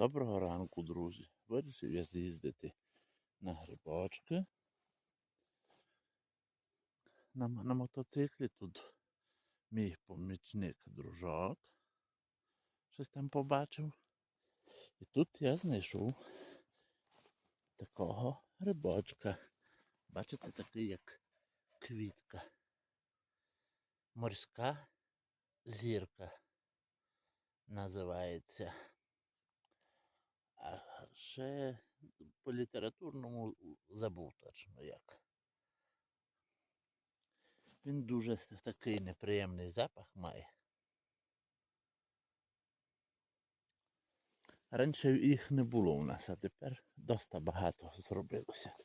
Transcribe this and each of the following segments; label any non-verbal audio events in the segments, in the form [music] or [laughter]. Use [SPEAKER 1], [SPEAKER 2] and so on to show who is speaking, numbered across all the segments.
[SPEAKER 1] Доброго ранку, друзі. Вирішив я з'їздити на грибочки. На, на мотоциклі тут мій помічник дружок. Щось там побачив. І тут я знайшов такого грибочка. Бачите, такий як квітка. Морська зірка називається. Ще по літературному забув точно як. Він дуже такий неприємний запах має. Раніше їх не було у нас, а тепер доста багато зробилося.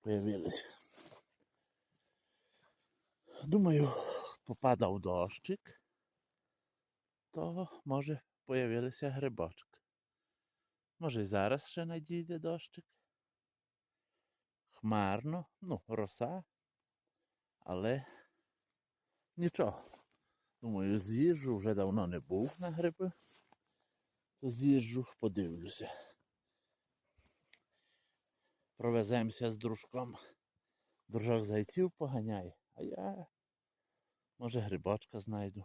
[SPEAKER 1] Появилося. Думаю, попадав дощик, то може появилися грибочки. Може, і зараз ще надійде дощик. Хмарно, ну, роса, але нічого. Думаю, з'їжджу, вже давно не був на гриби, то з'їжджу, подивлюся. Провеземося з дружком. Дружок зайців поганяє, а я, може, грибочка знайду.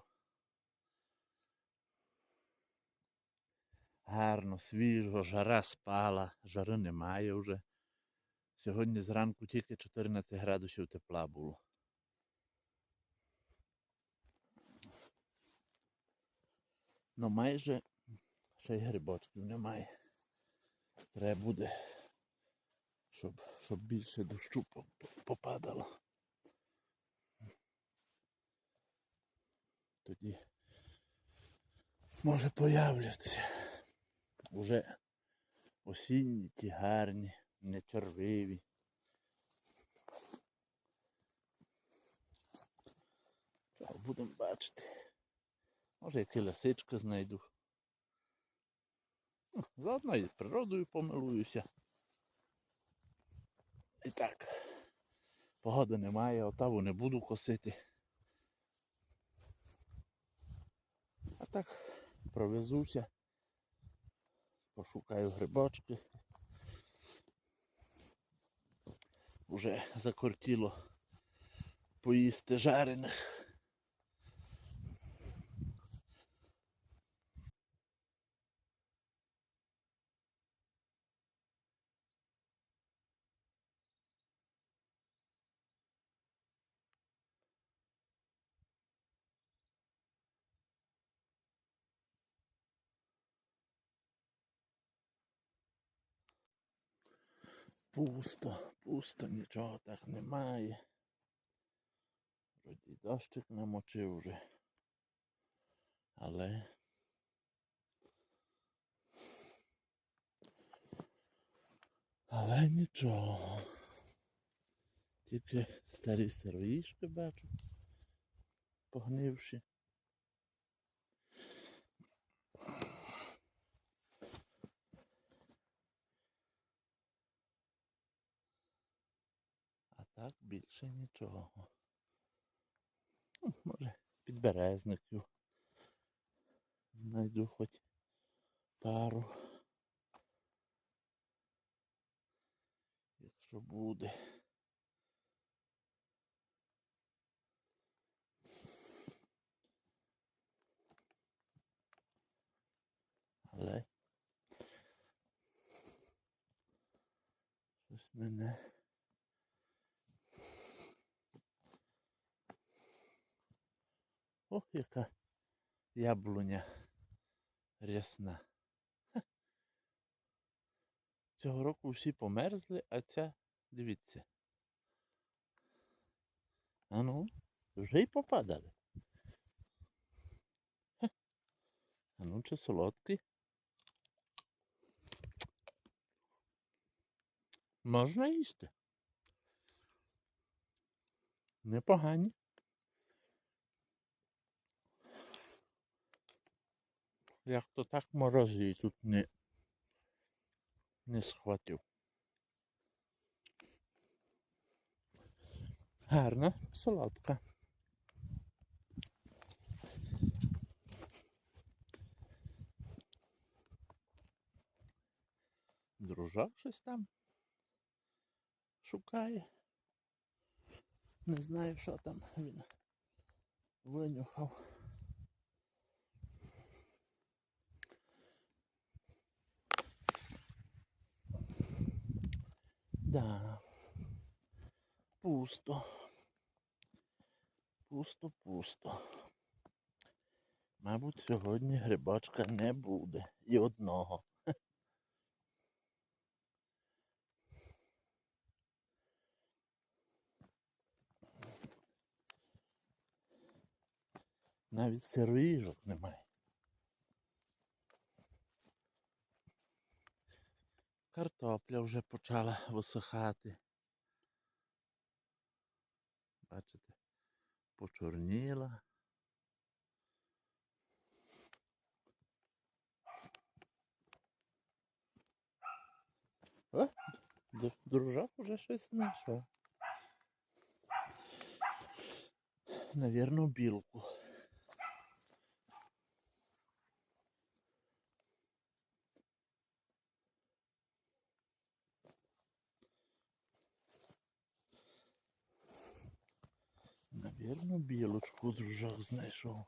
[SPEAKER 1] Гарно, свіжо, жара спала, жари немає вже. Сьогодні зранку тільки 14 градусів тепла було. Ну майже ще й грибочків немає. Треба буде, щоб, щоб більше дощу по- по- попадало. Тоді може появляться. Уже осінні ті гарні, не червиві. Будемо бачити. Може, які лисички знайду. Заодно і з природою помилуюся. І так. Погоди немає, отаву не буду косити. А так провезуся. Пошукаю грибочки. Уже закортіло поїсти жарених. Пусто, пусто, нічого так немає. Вроді дощик намочив вже. Але. Але нічого. Тільки старі сироїшки бачу. Погнивші. А так більше нічого. Ну, Може, підберезників. Знайду хоч пару. Якщо буде. Але щось мене. Ох, яка яблуня рясна. Ха. Цього року всі померзли, а ця, дивіться. А ну, вже й попадали. Ха. А ну, чи солодкий? Можна їсти. Непогані. Як то так морози і тут не, не схватив. Гарна, солодка. Дружок щось там шукає. Не знаю, що там він винюхав. Да. Пусто. Пусто, пусто. Мабуть, сьогодні грибочка не буде. І одного. Навіть сироїжок немає. Картопля вже почала висихати. Бачите, почорніла. О, дружок уже щось знайшов. Навірно, білку. Навірно, білочку дружок знайшов.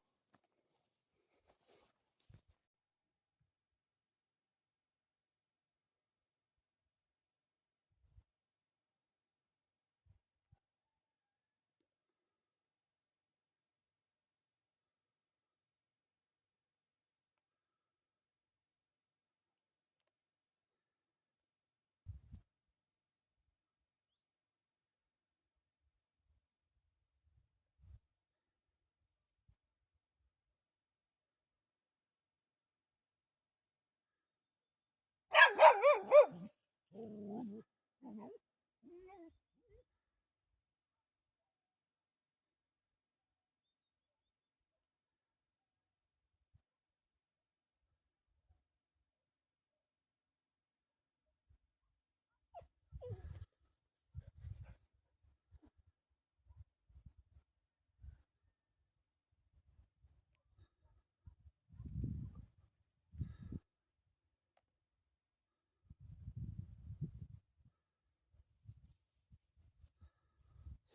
[SPEAKER 1] thì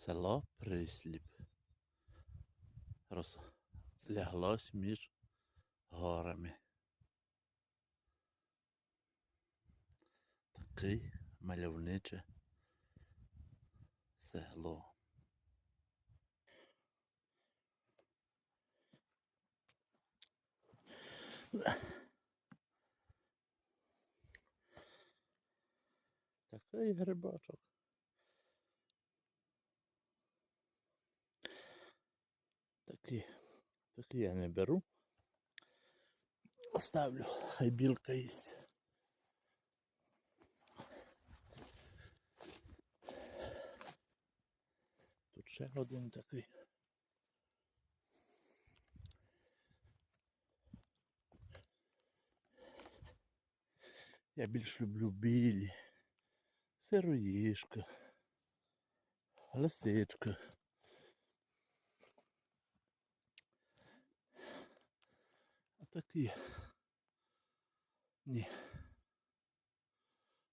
[SPEAKER 1] Село Присліп. Розляглось між горами. Такий мальовниче село. Такий грибочок. Такі, такі я не беру. Оставлю, хай білка їсть. Тут ще один такий. Я більш люблю білі, сироїшка, лисичка. Такі. Ні.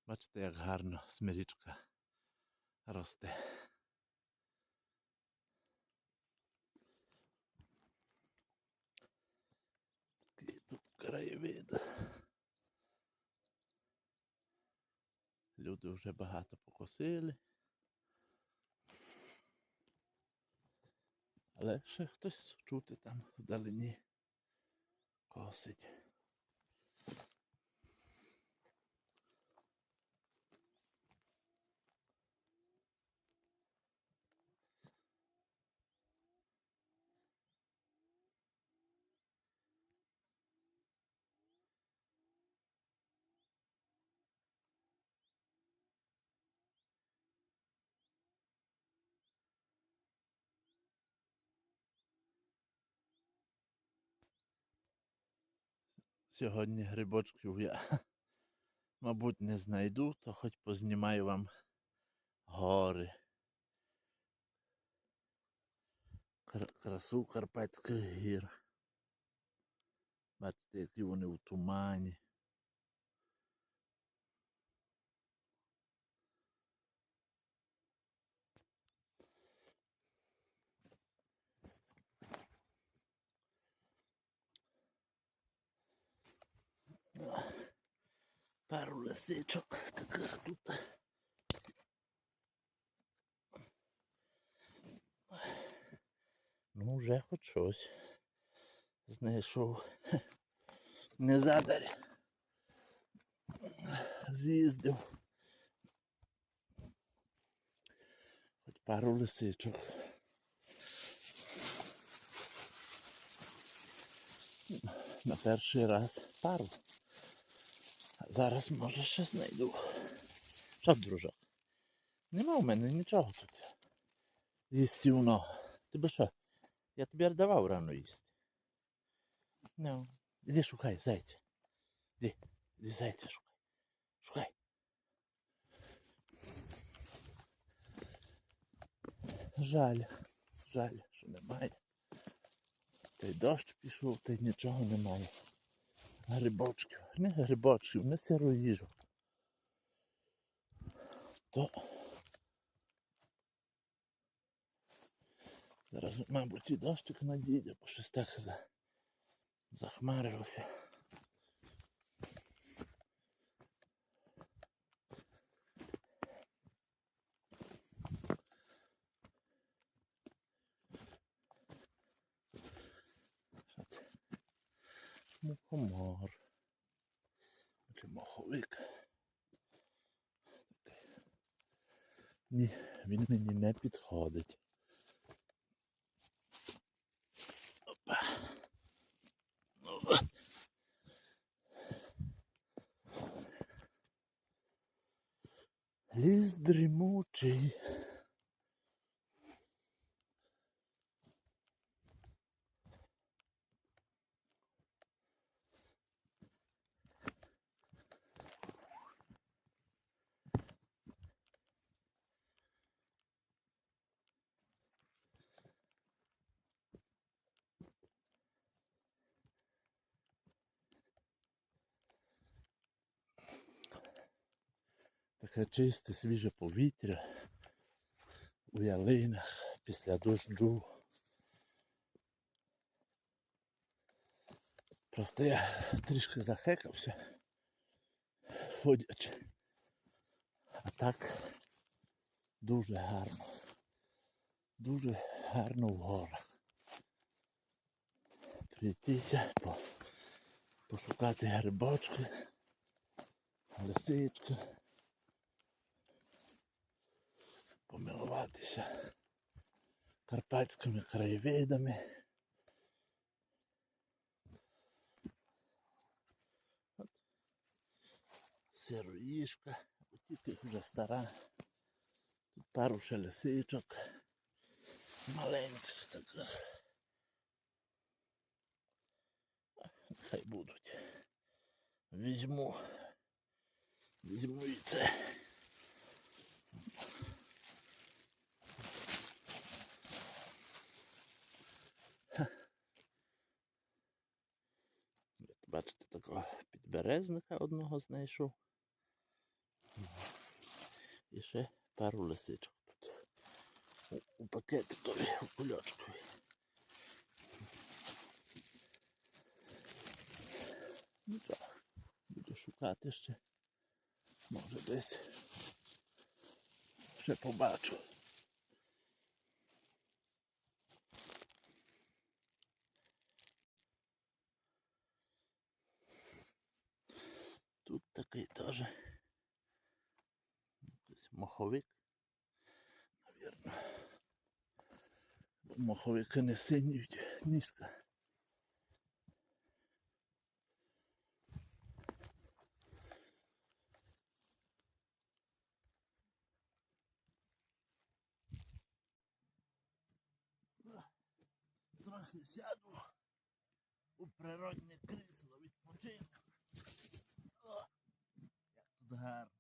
[SPEAKER 1] Бачите, як гарно смирічка росте. Такий тут краєвид. Люди вже багато покосили. Але ще хтось чути там вдалині косить. Сьогодні грибочків я, [laughs] мабуть, не знайду, то хоч познімаю вам гори. Красу Карпатських гір. Бачите, які вони в тумані. Лисичок таких тут. Ну, вже хоч щось знайшов. Не задарь. З'їздив. Хоч пару лисичок. На перший раз пару. Зараз може ще знайду. Що, дружок? Нема в мене нічого тут. Їстівно. Тебе що? Я тобі давав рано їсти. Ну. Іди шукай, зайця. Іди, іди зайця шукай. Шукай. Жаль, жаль, що немає. Та й дощ пішов, та й нічого немає. Грибочків. Не грибочків, не сиру їжу. То зараз, мабуть, і дощик надійде, бо щось так за... Мухомор. Чи моховик. Ні, він мені не підходить. Таке чисте, свіже повітря у ялинах після дощу. Просто я трішки захекався, ходячи. А так дуже гарно. Дуже гарно в горах. Прийтися, пошукати грибочки, лисички. Помилуватися карпатськими краєвидами. От. Сироїшка, тільки вже стара. Тут пару ще лисичок. Маленьких таких. Хай будуть. Візьму. Візьму і це. Бачите, такого підберезника одного знайшов. І ще пару лисичок тут. У, у пакетикові, у кульочкові. Ну так, буду шукати ще. Може десь ще побачу. Тут такий теж якийсь моховик. Навірно. Бо моховики не синюють ніжка. Трохи сяду у природне крісло відпочинку. О, як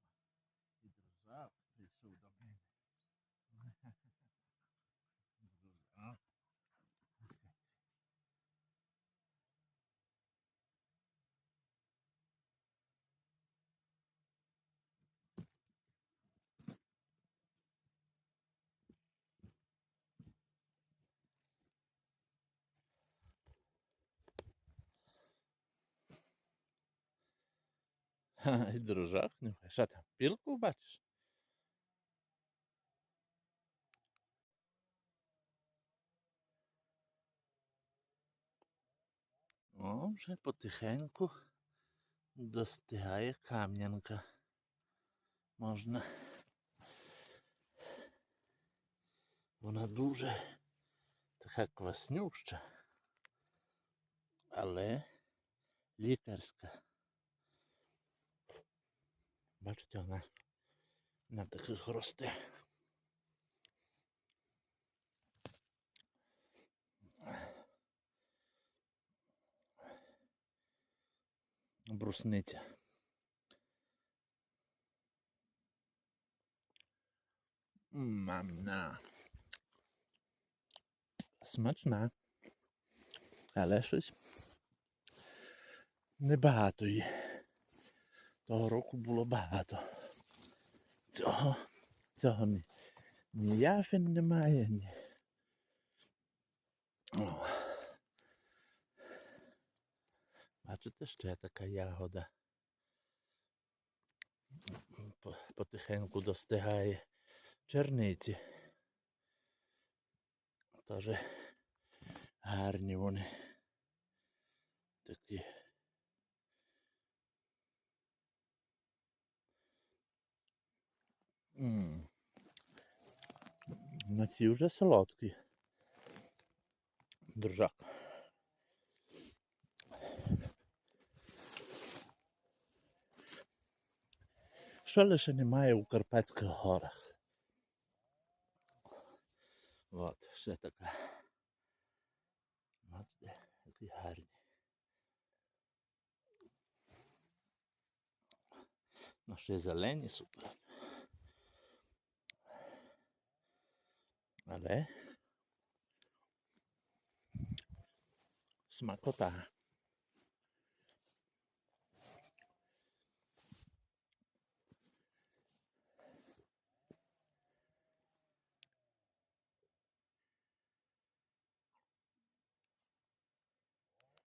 [SPEAKER 1] Ха, і дружок нюхає. Що там, пілку бачиш? О, вже потихеньку достигає кам'янка. Можна. Вона дуже така кваснюща, але лікарська. Бачите, вона на таких росте. Брусниця. Мамна. Смачна. Але щось небагато її. Того року було багато. Цього, цього ні, ні яфін немає, ні. О. Бачите, ще така ягода. Потихеньку достигає черниці. Теж гарні вони. Такі. М. На ці вже солодкі. Дружак. Що лише немає у Карпатських горах. От, ще така. Бачите, які гарні. Ну, ще зелені супер. Але смакота.